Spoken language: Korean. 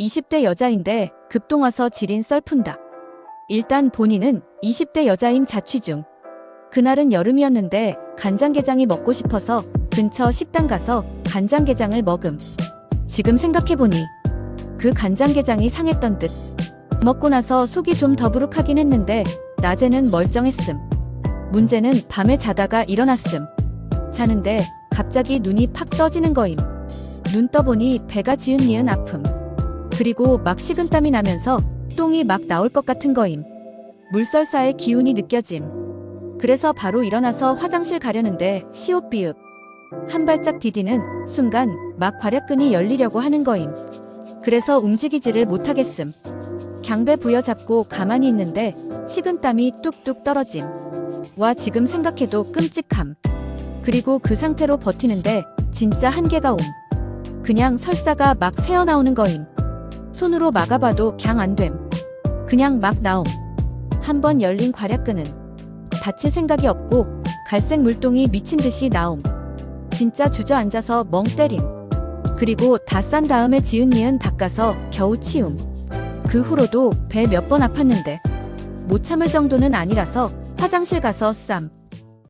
20대 여자인데 급동 와서 지린 썰푼다. 일단 본인은 20대 여자임 자취 중. 그날은 여름이었는데 간장게장이 먹고 싶어서 근처 식당 가서 간장게장을 먹음. 지금 생각해보니 그 간장게장이 상했던 듯. 먹고 나서 속이 좀 더부룩하긴 했는데 낮에는 멀쩡했음. 문제는 밤에 자다가 일어났음. 자는데 갑자기 눈이 팍 떠지는 거임. 눈 떠보니 배가 지은 니은 아픔. 그리고 막 식은땀이 나면서 똥이 막 나올 것 같은 거임. 물설사의 기운이 느껴짐. 그래서 바로 일어나서 화장실 가려는데 시옷비읍. 한 발짝 디디는 순간 막 괄약근이 열리려고 하는 거임. 그래서 움직이지를 못하겠음. 경배 부여잡고 가만히 있는데 식은땀이 뚝뚝 떨어짐. 와 지금 생각해도 끔찍함. 그리고 그 상태로 버티는데 진짜 한계가 옴. 그냥 설사가 막 새어나오는 거임. 손으로 막아봐도 갱안 됨. 그냥 막 나옴. 한번 열린 괄약근은 다칠 생각이 없고 갈색 물동이 미친 듯이 나옴. 진짜 주저앉아서 멍 때림. 그리고 다 싼 다음에 지은 니은 닦아서 겨우 치움. 그 후로도 배 몇 번 아팠는데 못 참을 정도는 아니라서 화장실 가서 쌈.